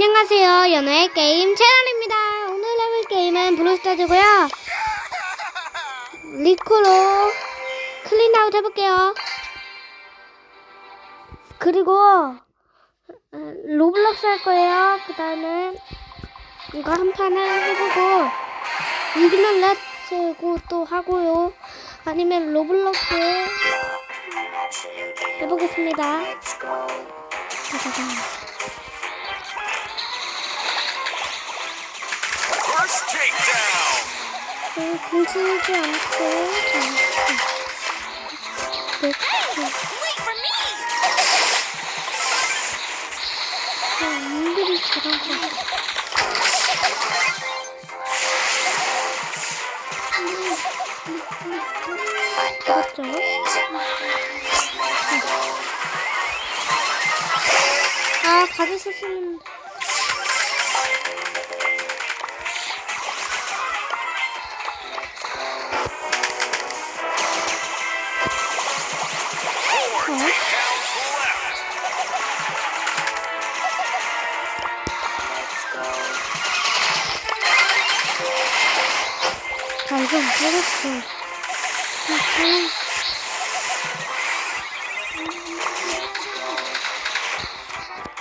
안녕하세요. 연어의 게임 채널입니다. 오늘 해볼 게임은 브로스타즈고요. 리코로 클린아웃 해볼게요. 그리고 어, 로블록스 할 거예요. 그 다음에 이거 한 판을 해보고 이기면 렛츠고 또 하고요. 아니면 로블록스 해보겠습니다. 짜자잔. 어, 공치지 않고. 자, 네, 네. 어, 은근히 잘하고. 잡았죠? 아 가졌었으면 Four 모르겠어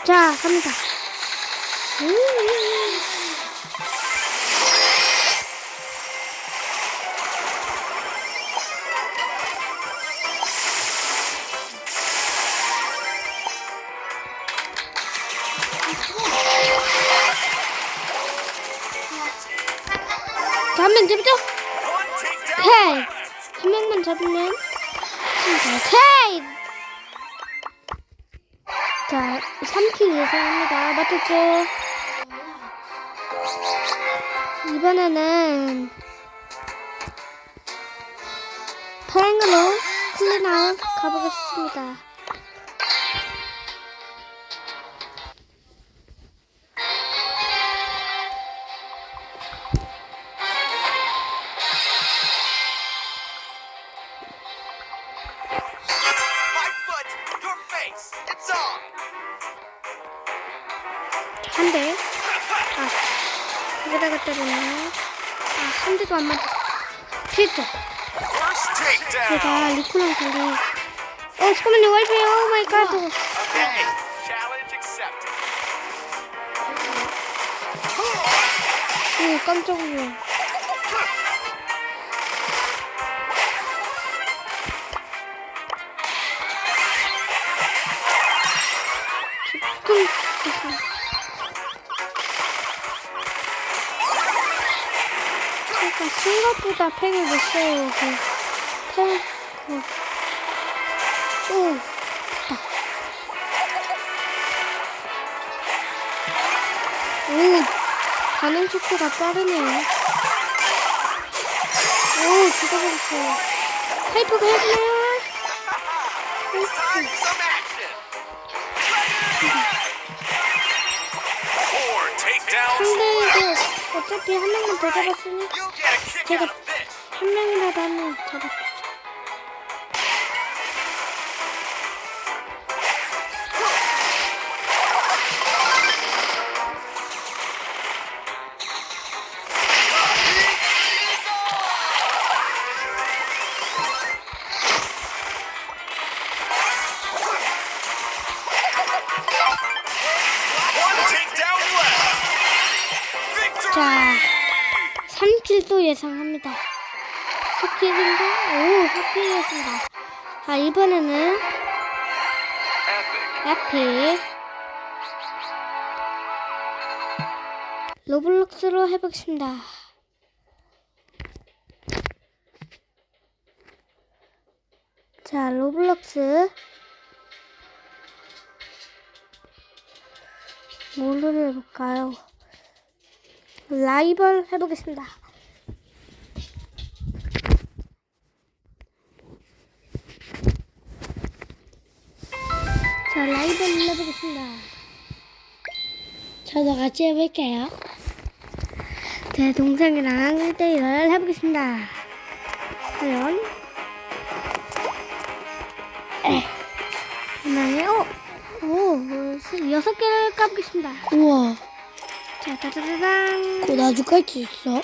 자 갑니다 음. 자, 한명 잡죠? 오케이. 한 명만 잡으면 오케이. 자, 3킬 예상합니다. 맞췄죠? 이번에는 팽으로 클린아웃 가보겠습니다. 아, 한 대도 안 맞았어. 피했죠? First takedown. 제가 리코랑 달리. 어, 잠깐만요. 와이파이. 오 마이 갓. Okay. Challenge accepted. 오, 깜짝 놀 생각보다 팩을 못 써요. 그, 팩, 그. 오, 됐다. 오, 반응 속도가 빠르네요. 오, 죽어버렸어요. takedowns 상대에게 left. 어차피 한 명만 더 잡았으니 제가. 한 명이라도 한명 잡았죠. 이번에는. 에픽 로블록스로 해보겠습니다. 자, 로블록스 뭘로 해볼까요? 라이벌 해보겠습니다. 해보겠습니다. 저도 같이 해볼게요. 제 동생이랑 1대1을 해보겠습니다. 과연? 에. 하나에, 오! 오, 여섯 개를 까보겠습니다. 우와. 자, 짜자자잔. 그거 나중에 수 있어?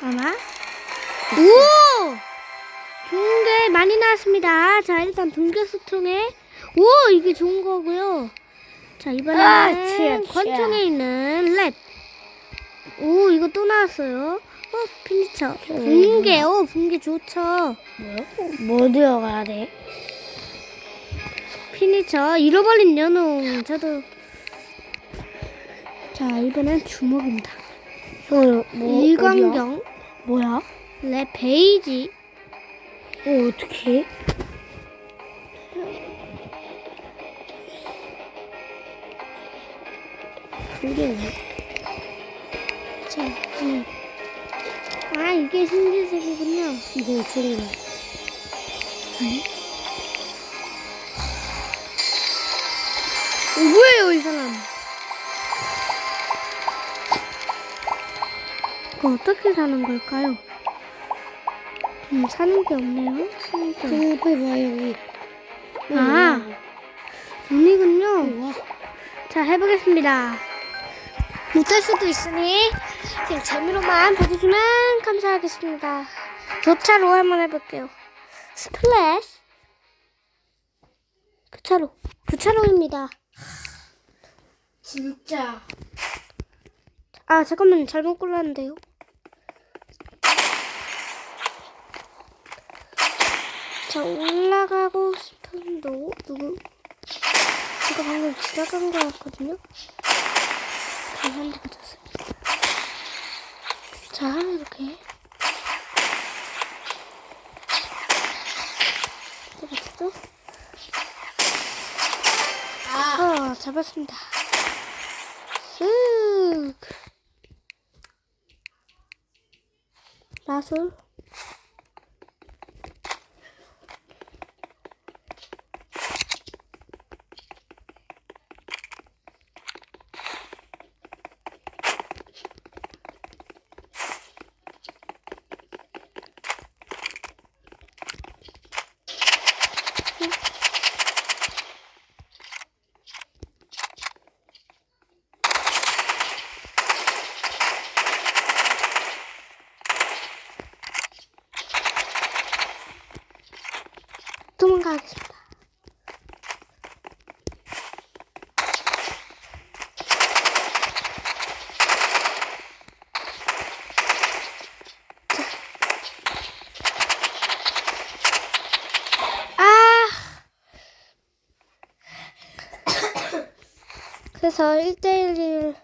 아마. 오! 좋은 게 많이 나왔습니다. 자, 일단 등교수통에. 오, 이게 좋은 거고요. 자, 이번에는 아, 치아, 치아. 권총에 있는 렛. 오, 이거 또 나왔어요. 어, 피니처. 붕괴. 오, 붕괴 좋죠. 뭐 들어가야 돼? 피니처. 잃어버린 연웅. 저도. 자, 이번엔 주먹입니다. 형, 뭐, 어디야? 일광경. 뭐야? 렛 베이지. 어, 어떻게? 모르겠네. 자, 음. 아, 이게 신기색이군요. 이거 소리가. 누구예요, 이 사람? 이거 어떻게 사는 걸까요? 음, 사는 게 없네요. 없... 그, 빨리 와, 여기. 아, 돈이군요. 와. 자, 해보겠습니다. 못할 수도 있으니 그냥 재미로만 봐주시면 감사하겠습니다. 교차로 한번 해볼게요. 스플래시. 교차로. 교차로입니다. 진짜. 아, 잠깐만. 잘못 골랐는데요. 자, 올라가고 싶은 너 누구? 제가 방금 지나간 것 같거든요. 맞았어요. 자, 이렇게. 맞죠? 아, 잡았습니다. 쓱. 마술. 그래서 1대1을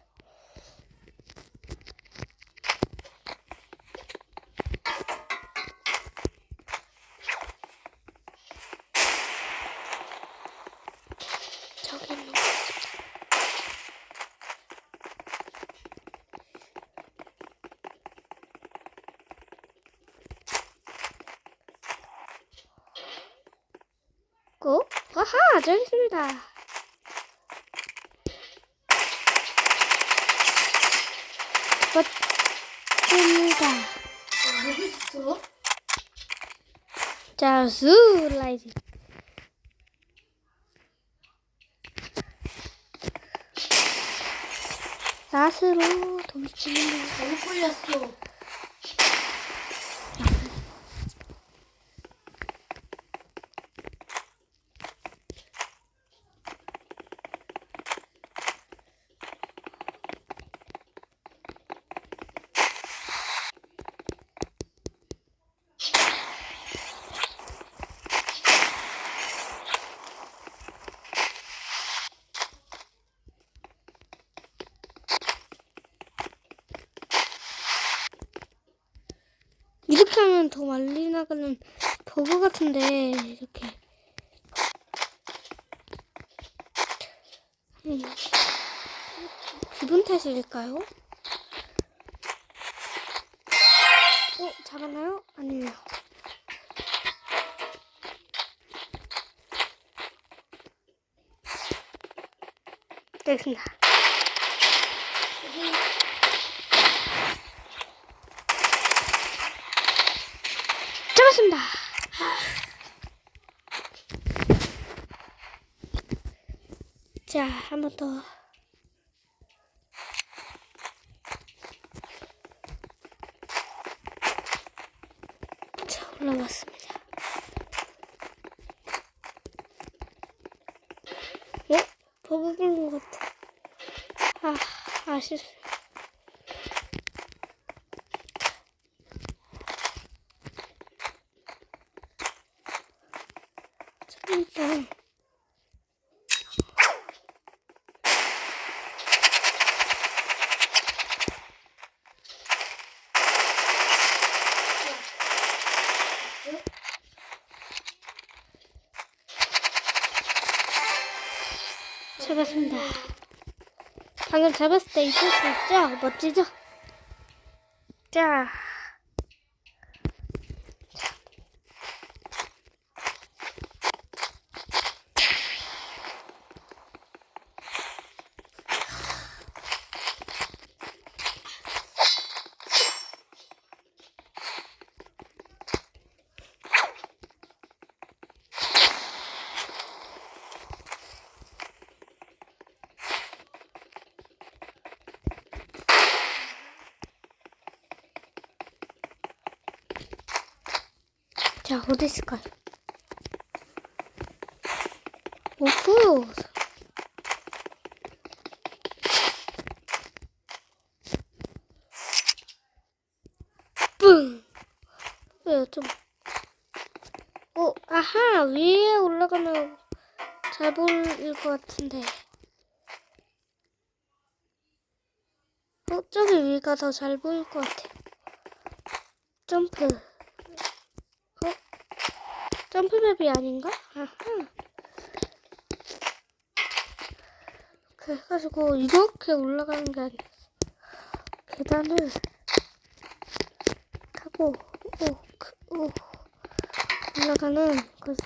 저기 있는 거 같습니다. 꼭? 아하, 저기 있습니다. 맞습니다. 여기 있어? 자, 수 라이즈. 낫으로 돌치는 거. 잘못 걸렸어. 이렇게 하면 더 나가는 버그 같은데 이렇게 음, 기분 탓일까요? 어 잡았나요? 아니에요. 됐습니다. 잡았습니다. 자, 한 번 더. 자, 올라왔습니다. 어? 버블 굴린 것 같아. 아, 아쉽. 자, 일단. 잡았습니다. 방금 잡았을 때 있을 수 있죠? 멋지죠? 자. 자, 어디 있을까요? 없어요. 뿡! 왜요, 좀. 어, 아하, 위에 올라가면 잘 보일 것 같은데. 어, 저기 위가 더 잘 보일 것 같아. 점프. 어? 점프맵이 아닌가? 아하. 그래가지고 이렇게 올라가는 게 아니었어. 계단을 타고 오, 그, 오, 올라가는 거였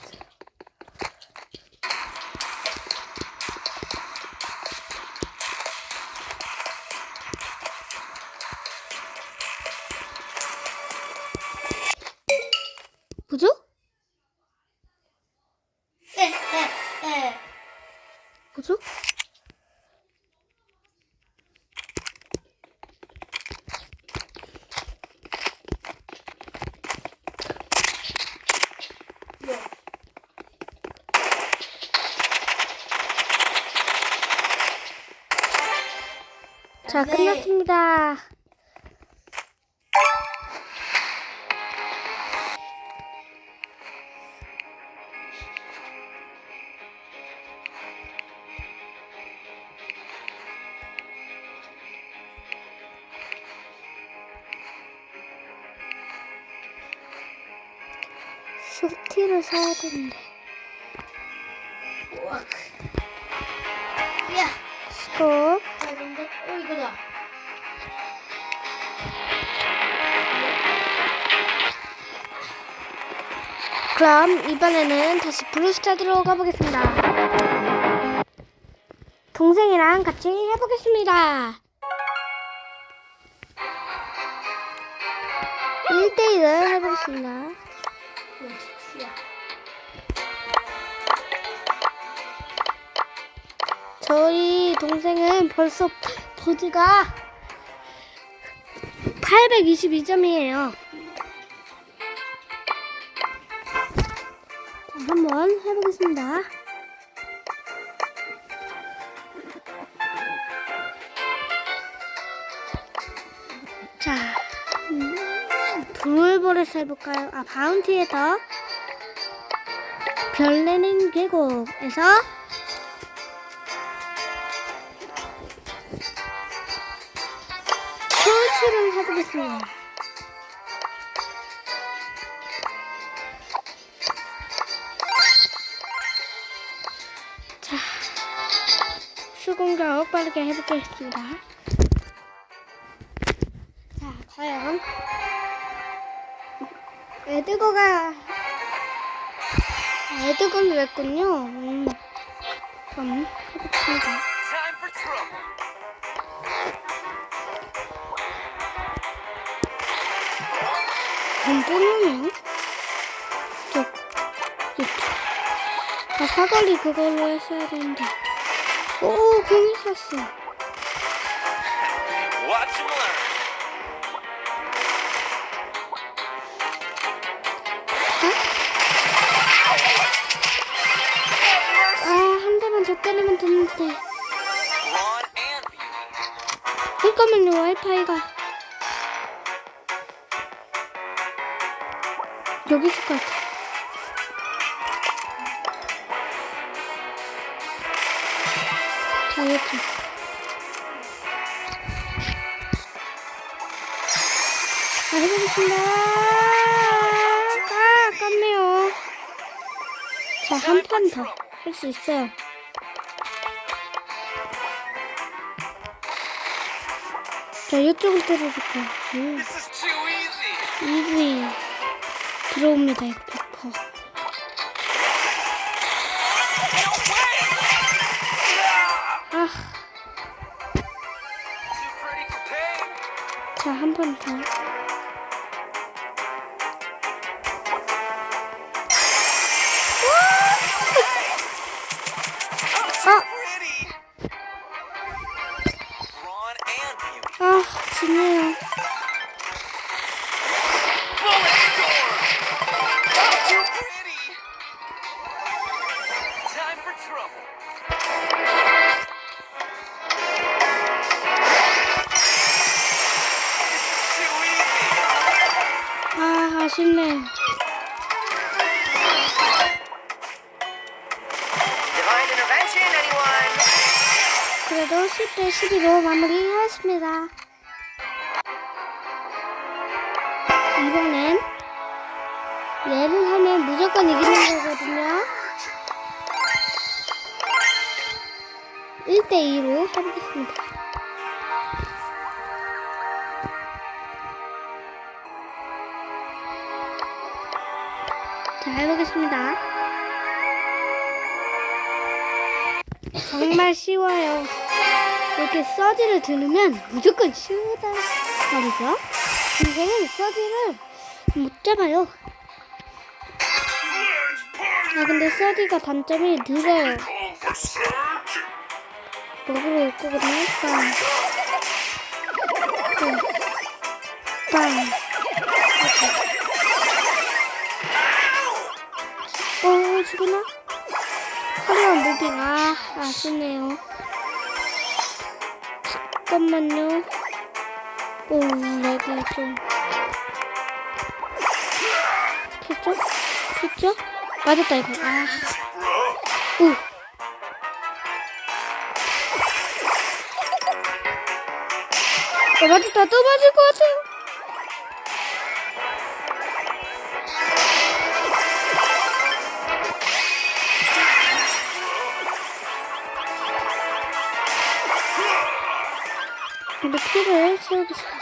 네. 끝났습니다. 쇼티를 사야 되는데. 우와. 야, 스톱. 어, 이거다. 그럼 이번에는 다시 브루스타드로 가보겠습니다. 동생이랑 같이 해보겠습니다. 1대1을 해보겠습니다. 저희 동생은 벌써 버즈가 822점이에요. 한번 해보겠습니다. 자, 음, 브롤볼에서 해볼까요? 아, 바운티에서 별 내는 계곡에서 설치를 해보겠습니다. 수공격 빠르게 해보겠습니다. 자, 과연 에드거가 아, 에드거는 냈군요. 음, 그럼 해보겠습니다. 안 보이네요. 쪽, 이쪽. 아, 사거리 그걸로 했어야 되는데. 오, and learn. 아, 한 대만 더 때리면 되는데. 잠깐만요, 와이파이가. 여기 있을 것 같아. 자, 이렇게. 자, 해보겠습니다. 아, 아깝네요. 자, 한 판 더 할 수 있어요. 자, 이쪽을 때려줄게요. 음. 이지 들어옵니다, 이거 자, 한 아, 아쉽네. 그래도 10대 12로 마무리하였습니다. 이번엔 얘를 하면 무조건 이기는 거거든요. 1대2로 해보겠습니다. 해보겠습니다. 정말 쉬워요. 이렇게 서지를 들으면 무조건 쉬우다 말이죠. 이거는 서지를 못 잡아요. 아 근데 서지가 단점이 느려요. 먹으러 올 거거든요. 빵. 또. 빵. 죽었나? 화려한 무빙 아 아쉽네요. 잠깐만요. 오 여기 좀 피죠? 피죠? 맞았다 이거. 아. 오. 어, 맞았다 또 맞을 것 같아요. 피를 채우겠습니다.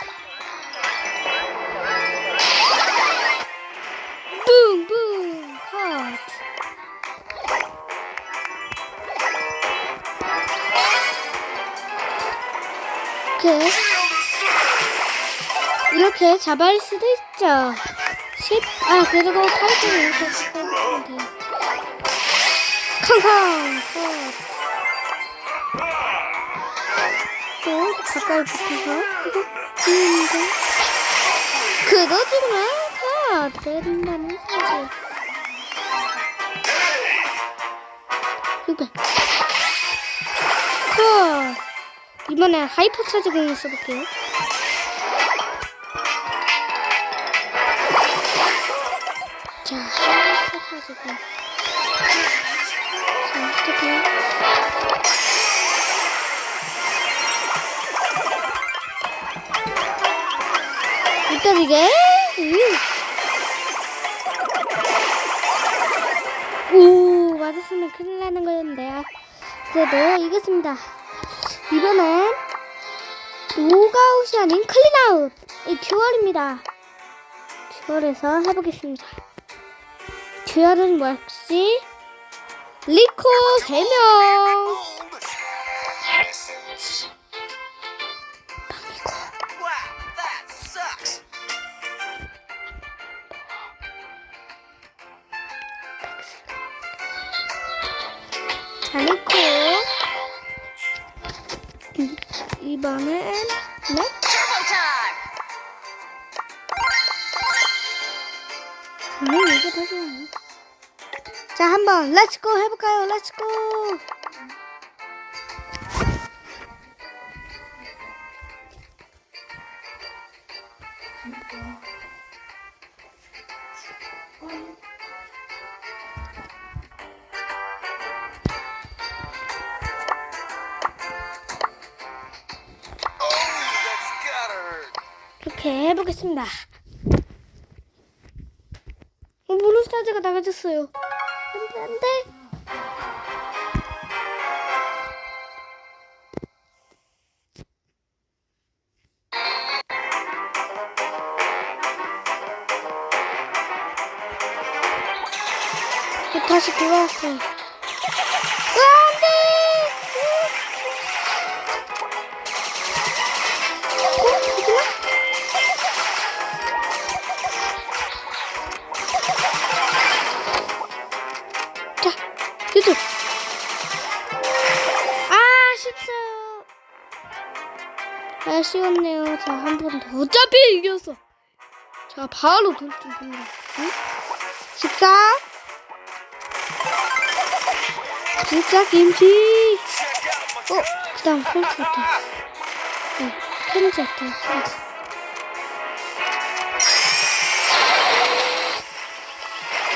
붕붕 컷. 이렇게 이렇게 잡아할 수도 있죠. 10, 아 그리고 8등 이렇게 해주면 돼요. 康康 컷. 가까이 붙어서 이거 죽는데? 그거 죽으면 다 된다는 소리 이거 컷 이번엔 하이퍼 차지 공을 써볼게요. 자 하이퍼 차지 공 자, 어떡해 이게? 음. 오 맞았으면 큰일 나는 거였는데. 아, 그래도 이겼습니다. 이번엔 노가웃이 아닌 클린아웃. 이 듀얼입니다. 듀얼에서 해보겠습니다. 듀얼은 역시 리코 3명 저는 이게 더 좋아요. 자, 한번 렛츠고 해볼까요? 렛츠고. 이렇게 해보겠습니다. 어, 나가졌어요. 안 돼, 안 돼. 어, 다시 돌아왔어요. 자, 한 번 더. 어차피 이겼어. 자, 바로 돌진 갑니다. 응? 식사. 진짜 김치. 어, 그 다음 콘서트. 네, 콘서트. 콘서트.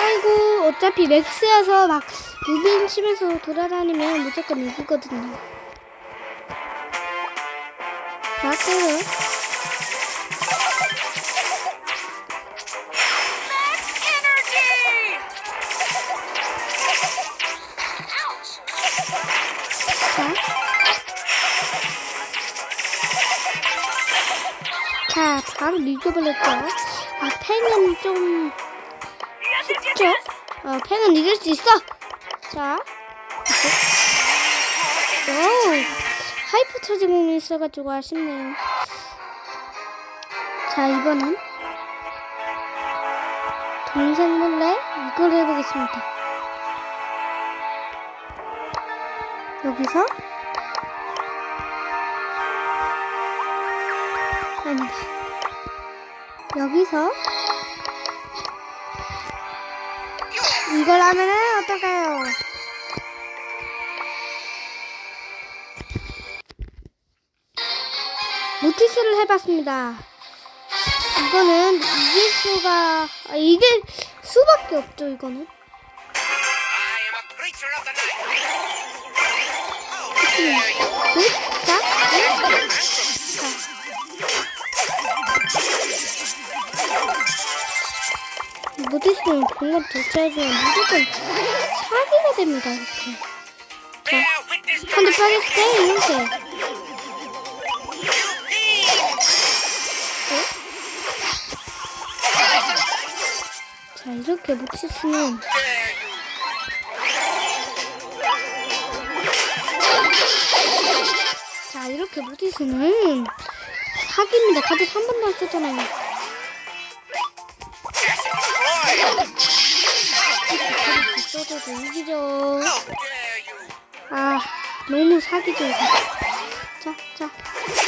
아이고, 어차피 맥스여서 막 무빙 치면서 돌아다니면 무조건 이기거든요. 자, 끄요. 이겨버렸죠. 아, 팽은 좀 쉽죠? 어, 팽은 이길 수 있어. 자, 오, 하이퍼 차지 공이 있어가지고 아쉽네요. 자, 이번엔 동생 몰래 이걸 해보겠습니다. 여기서 여기서 이걸 하면은 어떨까요? 노티스를 해봤습니다. 이거는 이길 수가 아, 이길 수밖에 없죠. 이거는 night. 쓱, 자, 쓱, 노티스는 공간 도착해주면 무조건 사기가 됩니다. 이렇게 to 한대 빠졌을 때 이렇게 자 이렇게 노티스는 자 이렇게 노티스는 사기입니다. 카드 3 번도 안 썼잖아요. 써줘도 이기죠. 아 너무 사기죠 이거. 자, 자,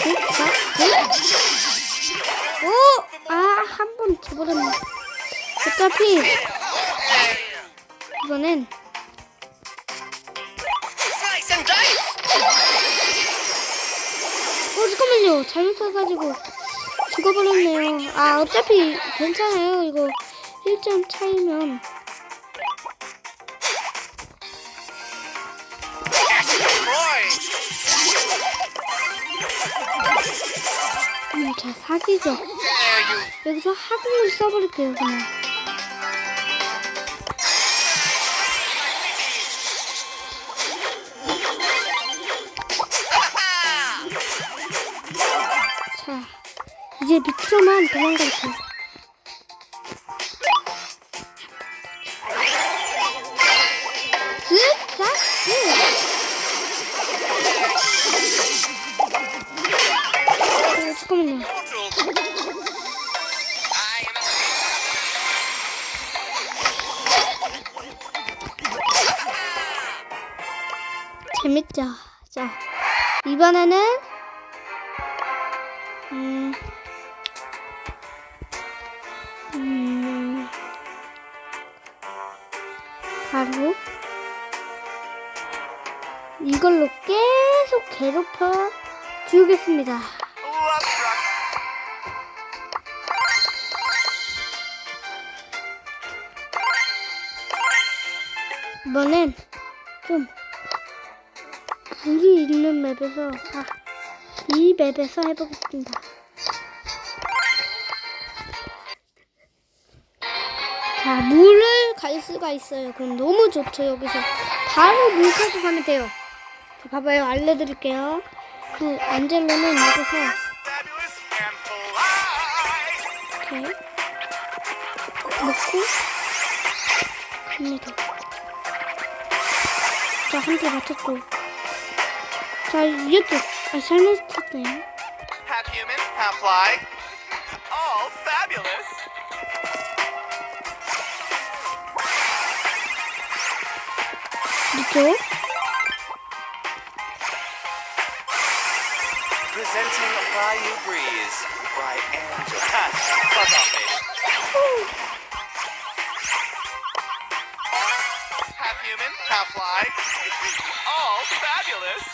셋, 자, 셋. 오, 아 한번 쳐버렸네. 어차피 이번엔. 어 잠깐만요 잘못 써가지고 죽어버렸네요. 아 어차피 괜찮아요 이거 1점 차이면. 음, 자 사기죠. 여기서 하궁을 써버릴게요 그냥. 자 이제 밑으로만 도망갈게요. Struck. 이번엔 좀 물이 있는 맵에서 아, 이 맵에서 해보겠습니다. 자, 물을 갈 수가 있어요. 그럼 너무 좋죠, 여기서. 바로 물 타고 가면 돼요. 자, 봐봐요, 알려드릴게요. 그, 안젤로는 여기서. 이렇게, 먹고, 갑니다. 자, 한 대 맞췄고. 자, 이것도, 아, 잘못 쳤네요. Half human, half fly. All fabulous. 이쪽. Presenting a Bayou Breeze by Angel. Fuck off, baby. Half human, half fly. All fabulous.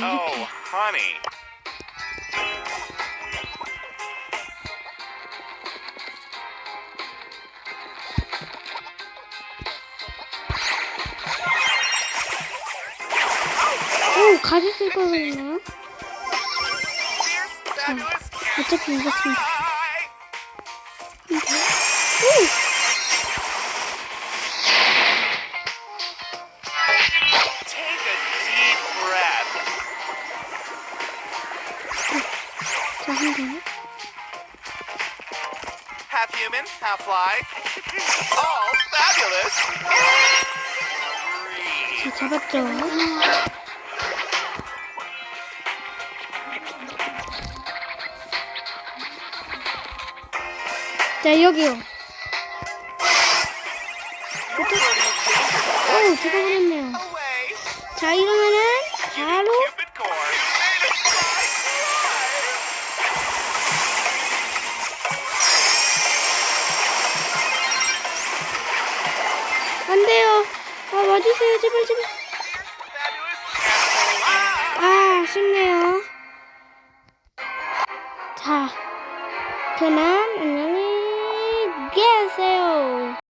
Oh, honey. 가지 쓸 거거든요. Fabulous and 어차피 이겼습니다. 자, 한. Half human, half fly. All fabulous. 자, 잡았죠. 자, 여기요.